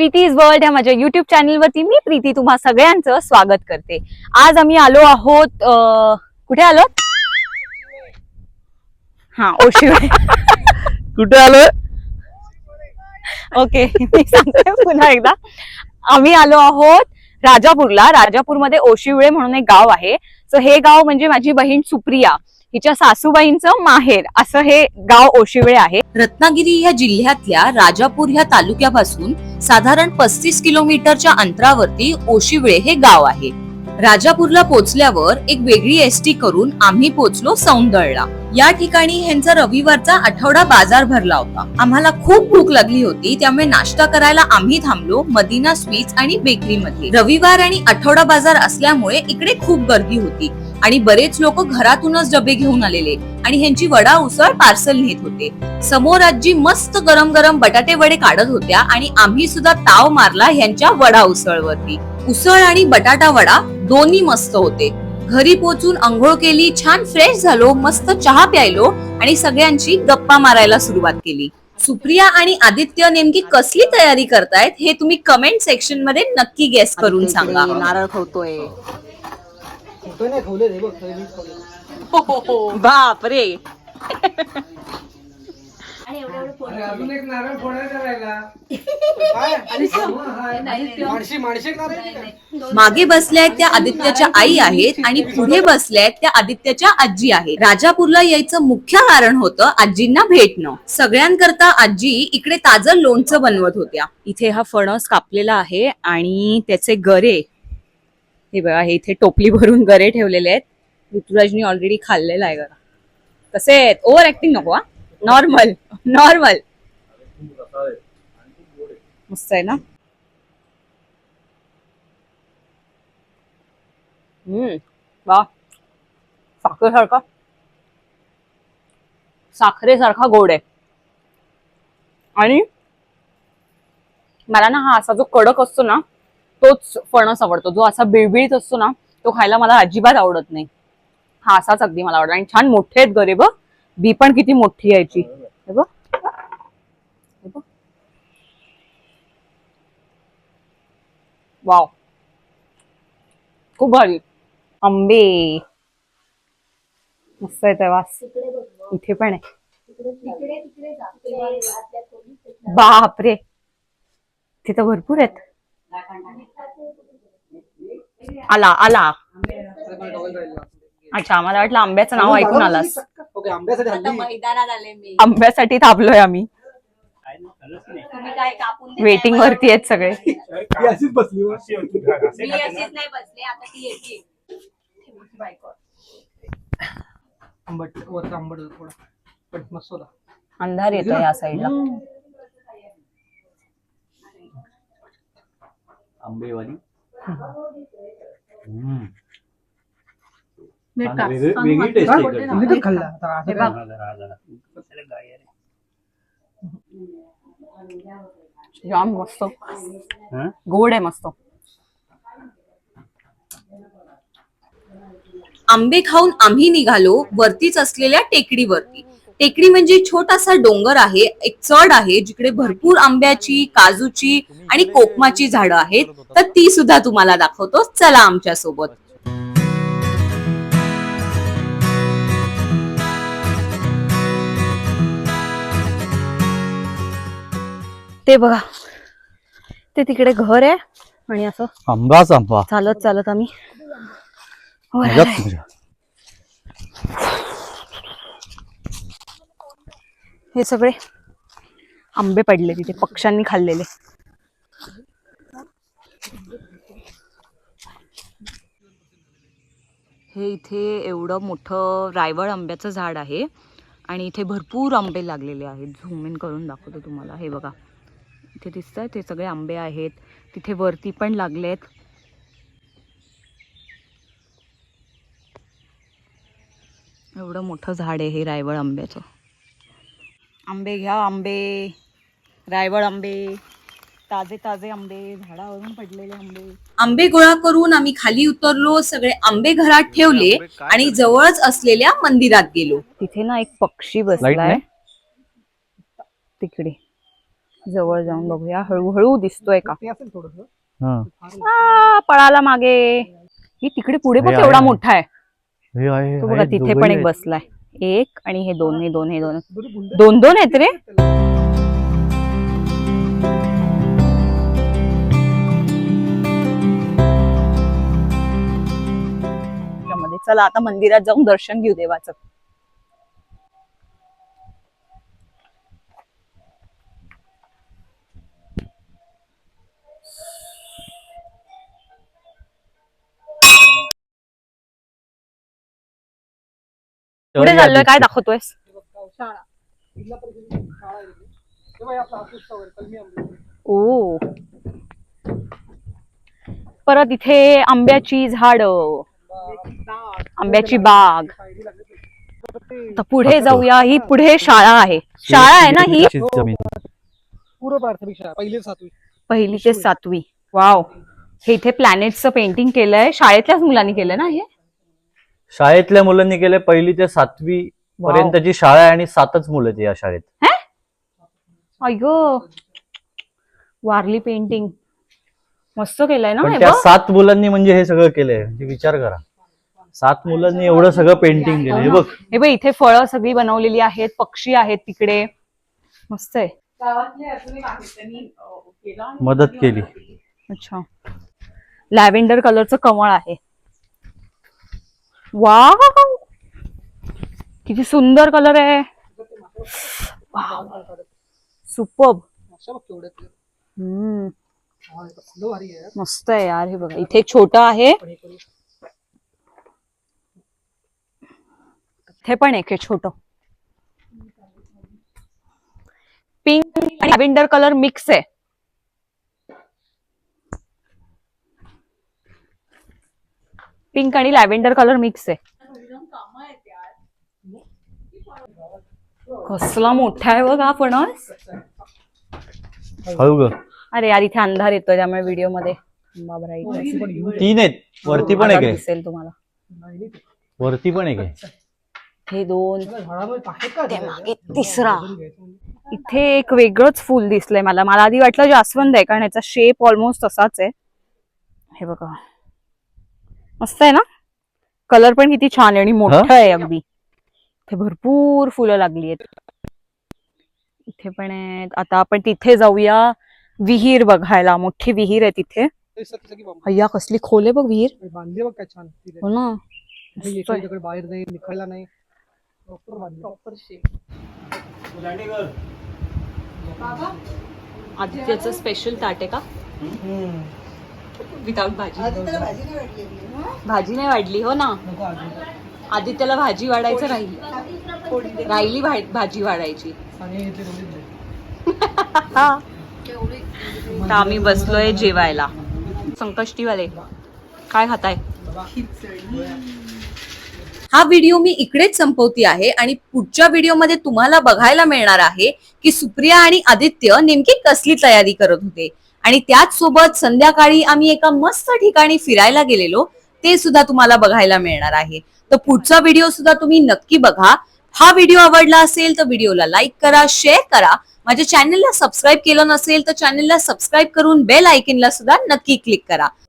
प्रीतीज world या माझ्या YouTube चॅनलवरती मी प्रीती तुम्हा सगळ्यांचं स्वागत करते. आज आम्ही आलो आहोत कुठे आलो? हा ओशिवळे कुठे आलोय? ओके मी सांगते पुन्हा एकदा. आम्ही आलो आहोत राजापूरला. राजापूरमध्ये ओशिवळे म्हणून एक गाव आहे. सो हे गाव म्हणजे माझी बहीण सुप्रिया. हिच्या सासूबाईंचं माहेर असं हे गाव ओशिवळे आहे. रत्नागिरी या जिल्ह्यातल्या राजापूर ह्या तालुक्यापासून साधारण पस्तीस किलोमीटरच्या अंतरावरती ओशिवळे हे गाव आहे. राजापूरला पोचल्यावर एक वेगळी एसटी करून आम्ही पोचलो सौंदळला. या ठिकाणी ह्यांचा रविवारचा आठवडा बाजार भरला होता. आम्हाला खूप भूक लागली होती त्यामुळे नाश्ता करायला आम्ही थांबलो मदिना स्वीट्स आणि बेकरी मध्ये रविवार आणि आठवडा बाजार असल्यामुळे इकडे खूप गर्दी होती. आणि बरेच लोक घरातूनच डबे घेऊन आलेले आणि ह्यांची वडा उसळ पार्सल नेत होते. समोर आजी मस्त गरम गरम बटाटे वडे काढत होत्या आणि आम्ही सुद्धा ताव मारला ह्यांच्या वडा उसळवरती उसळ आणि बटाटा वडा दोन्ही मस्त होते. घरी पोचून अंघोळ केली छान फ्रेश झालो मस्त चहा प्यायलो आणि सगळ्यांची गप्पा मारायला सुरुवात केली. सुप्रिया आणि आदित्य नेमकी कसली तयारी करतायत हे तुम्ही कमेंट सेक्शनमध्ये नक्की गेस करून सांगा. नारळ खवतोय कुठे नाही खवले रे बघ अरे अजून एक नारळ फोडायचा राहिला काय? माणशी माणशी? मागे बसल्यात त्या आदित्याच्या आई आहेत आणि पुढे बसल्यात त्या आदित्याच्या आजी आहेत. राजापूरला यायचं मुख्य कारण होतं आजींना भेटणं. सगळ्यांकरता आजी इकडे ताजं लोणचं बनवत होत्या. इथे हा फणस कापलेला आहे आणि त्याचे गरे हे बघा हे इथे टोपली भरून गरे ठेवलेले आहेत. ऋतुराजनी ऑलरेडी खाल्लेला आहे गरा कसे आहेत? ओव्हर ऍक्टिंग नको हा. नॉर्मल नॉर्मल मस्त आहे ना? हम्म. वा. साखरेसारखा. साखरेसारखा गोड आहे. आणि मला ना हा असा जो कडक असतो ना तोच फणस आवडतो. जो असा बिळबिळीत असतो ना तो खायला मला अजिबात आवडत नाही. हा असाच अगदी मला आवडतो. आणि छान मोठे आहेत गरे बघ. बी पण किती मोठी यायची बघ. वाव. खूप भारी. आंबे. मस्त आहे वास इथे पण आहे. बापरे. तिथं भरपूर आहेत. आला आला. अच्छा आम्हाला वाटलं आंब्याचं नाव ऐकून आलास. ओके आंब्यासाठी हल्ली मैदानात आले मी. आंब्यासाठी थांबलोय आम्ही. वेटिंग वरती आहेत सगळे. ही अशीच बसली हो. नाही बसले आता ती येते. आंबट वरचा आंबट होता थोडा. पण मस्त होता. अंधार येतो या साईडला. आंबेवाली. नीट छान, वेगळी वेगळी टेस्ट आहे इकडची. तुम्ही तर खाल्ला आता असं हे काय? बघ. जरा, जरा. त्याला गाय आहे. जाम मस्त हं? गोड आहे मस्त आंबे खाऊन आम्ही निघालो वरतीच असलेल्या टेकडीवरती टेकडी म्हणजे छोटासा डोंगर आहे एक चढ आहे जिकडे भरपूर आंब्याची काजूची आणि कोकमाची झाडं आहेत. तर ती सुद्धा तुम्हाला दाखवतो. चला आमच्यासोबत. ते बघा. ते तिकडे घर आहे आणि असं आंबाच आंबा चालत चालत आम्ही. वर मजाच आलोय. हे सगळे आंबे पडले तिथे पक्ष्यांनी खाल्लेले. हे इथे एवढं मोठं रायवळ आंब्याचं झाड आहे आणि इथे भरपूर आंबे लागलेले आहेत. झूम इन करून दाखवतो तुम्हाला. हे बघा. इथे दिसत आहे ते सगळे आंबे आहेत. तिथे वरती पण लागलेत. एवढं मोठं झाड आहे हे रायवळ आंब्याचं. आंबे घ्या आंबे. रायवळ आंबे ताजे ताजे आंबे झाडावरून पडलेले आंबे. आंबे गोळा करून आम्ही खाली उतरलो सगळे आंबे घरात ठेवले आणि जवळच असलेल्या मंदिरात गेलो. तिथे ना एक पक्षी बसलाय? तिकडे. जवळ जाऊन बघूया. हळूहळू दिसतोय का? हा. आ, पळाला मागे. ही तिकडे पुढे आहे, एवढा. मोठा आहे. तो बघा तिथे पण एक. बसलाय. एक आणि हे दोन हे दोन हे दोन. दोन दोन आहेत रे. चला आता मंदिरात जाऊन दर्शन घेऊ देवाचं. हापूस टॉवर कलमी आंबे ओ. परत इथे आंब्याची झाड. आंब्याची बाग. तर पुढे जाऊया ही पुढे शाळा आहे. शाळा आहे ना ही? ची जमीन. पूर्व प्राथमिक शाळा पहिली सातवी. पहिली ते सातवी. वाव. हे इथे प्लॅनेटचं पेंटिंग केलंय. शाळेतल्याच मुलांनी केलंय ना हे? शाळेतल्या मुलांनी केले पहिली ते सातवी. पर्यंतची शाळा आहे आणि सातच मुलं आहेत या शाळेत. अय्यो. वारली पेंटिंग मस्त केलंय ना पण हे त्या बघ. सात मुलांनी म्हणजे हे सगळं केलंय. म्हणजे विचार करा. सात मुलांनी एवढं सगळं पेंटिंग केलं हे बघ. हे बघ इथे फळं सगळी बनवलेली आहेत पक्षी आहेत तिकडे. मस्त आहे. मदत केली. अच्छा. लॅव्हेंडर कलरचं कमळ आहे. वाव किती सुंदर कलर आहे सुपर हम्म। मस्त आहे यार हे बघा इथे एक छोटं आहे। इथे पण एक छोट। पिंक आणि लॅव्हेंडर कलर मिक्स आहे। पिंक आणि लॅव्हेंडर कलर मिक्स आहे. कसला मोठा आहे बघ हा? फणस हळू ग अरे यार इथे अंधार येतोय त्यामुळे व्हिडिओमध्ये तीन आहेत. वरती पण एक आहे. दिसेल तुम्हाला. नाही, नाही. वरती पण एक आहे. हे दोन? मागे तिसरा. इथे एक वेगळंच फुल दिसलंय मला. मला आधी वाटलं जास्वंद आहे कारण याचा शेप ऑलमोस्ट तसाच आहे. हे बघा. मस्त आहे ना? कलर पण किती छान आहे आणि मोठं आहे अगदी. इथे भरपूर फुलं लागली आहेत. इथे पण आहेत. आता आपण तिथे जाऊया. विहीर बघायला. मोठी विहीर आहे तिथे. अय्या कसली खोल आहे बघ विहीर. बांधली बघ काय छान. हो ना. बाहेर नाही निखळला नाही. आदित्यचं स्पेशल ताट आहे का? विदाउट भाजी. भाजी नाही वाढली हो ना? आदित्यला भाजी वाढायचं राहिली. राहिली भाजी वाढायची. तर आम्ही बसलोय जेवायला. संकष्टीवाले. काय खाताय? हा व्हिडिओ मी इकडेच संपवती आहे आणि पुढच्या व्हिडिओमध्ये तुम्हाला बघायला मिळणार आहे की सुप्रिया आणि आदित्य नेमकी कसली तयारी करत होते. आणि त्याच सोबत संध्याकाळी आम्ही एका मस्त ठिकाणी फिरायला गेलेलो ते सुद्धा तुम्हाला बघायला मिळणार आहे. तर पुढचा व्हिडिओ सुद्धा तुम्ही नक्की बघा. हा व्हिडिओ आवडला असेल तर व्हिडिओला लाईक करा शेअर करा. माझ्या चॅनलला सबस्क्राईब केलं नसेल तर चॅनलला सबस्क्राईब करून बेल आयकनला सुद्धा नक्की क्लिक करा.